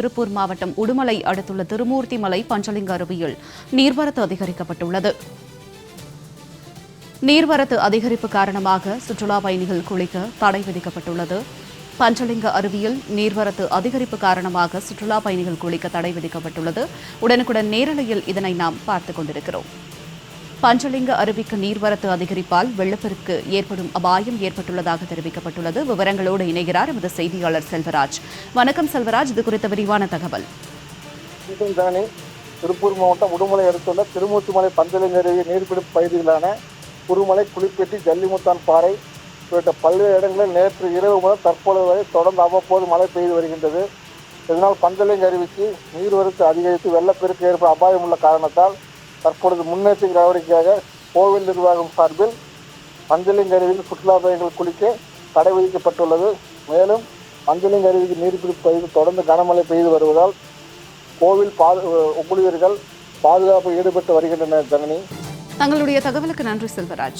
திருப்பூர் மாவட்டம் உடுமலை அடுத்துள்ள திருமூர்த்தி மலை பஞ்சலிங்க அருவியில் நீர்வரத்து அதிகரிக்கப்பட்டுள்ளது. நீர்வரத்து அதிகரிப்பு காரணமாக சுற்றுலா பயணிகள் குளிக்க தடை விதிக்கப்பட்டுள்ளது. பஞ்சலிங்க அருவியில் நீர்வரத்து அதிகரிப்பு காரணமாக சுற்றுலா பயணிகள் குளிக்க தடை விதிக்கப்பட்டுள்ளது. உடனுக்குடன் நேரலையில் இதனை நாம் பார்த்துக் கொண்டிருக்கிறோம். பஞ்சலிங்க அருவிக்கு நீர்வரத்து அதிகரிப்பால் வெள்ளப்பெருக்கு ஏற்படும் அபாயம் ஏற்பட்டுள்ளதாக தெரிவிக்கப்பட்டுள்ளது. விவரங்களோடு இணைகிறார் எமது செய்தியாளர் செல்வராஜ். வணக்கம் செல்வராஜ் இது குறித்த விரிவான தகவல். திருப்பூர் மாவட்டம் உடுமலை அடுத்துள்ள திருமூர்த்திமலை பஞ்சலிங்க அருவி நீர்பிடிப்பு பகுதிகளான குருமலை குளிப்பெட்டி ஜல்லிமுத்தான் பாறை உள்ளிட்ட பல்வேறு இடங்களில் நேற்று இரவு முதல் தற்போது வரை தொடர்ந்து அவ்வப்போது மழை பெய்து வருகின்றது. இதனால் பஞ்சலிங்க அருவிக்கு நீர்வரத்து அதிகரித்து வெள்ளப்பெருக்கு ஏற்படும் அபாயம் உள்ள காரணத்தால் தற்பொழுது முன்னேற்ற நடவடிக்கையாக கோவில் நிர்வாகம் சார்பில் அஞ்சலிங்க அருவியில் சுற்றுலா பயணிகள் குளிக்க தடை விதிக்கப்பட்டுள்ளது. மேலும் பஞ்சலிங்க அருவிக்கு நீர்பிடிப்பு பகுதி தொடர்ந்து கனமழை பெய்து வருவதால் கோவில் பாது ஊழியர்கள் பாதுகாப்பு ஈடுபட்டு வருகின்றனர் ஜனனி தங்களுடைய தகவலுக்கு நன்றி செல்வராஜ்.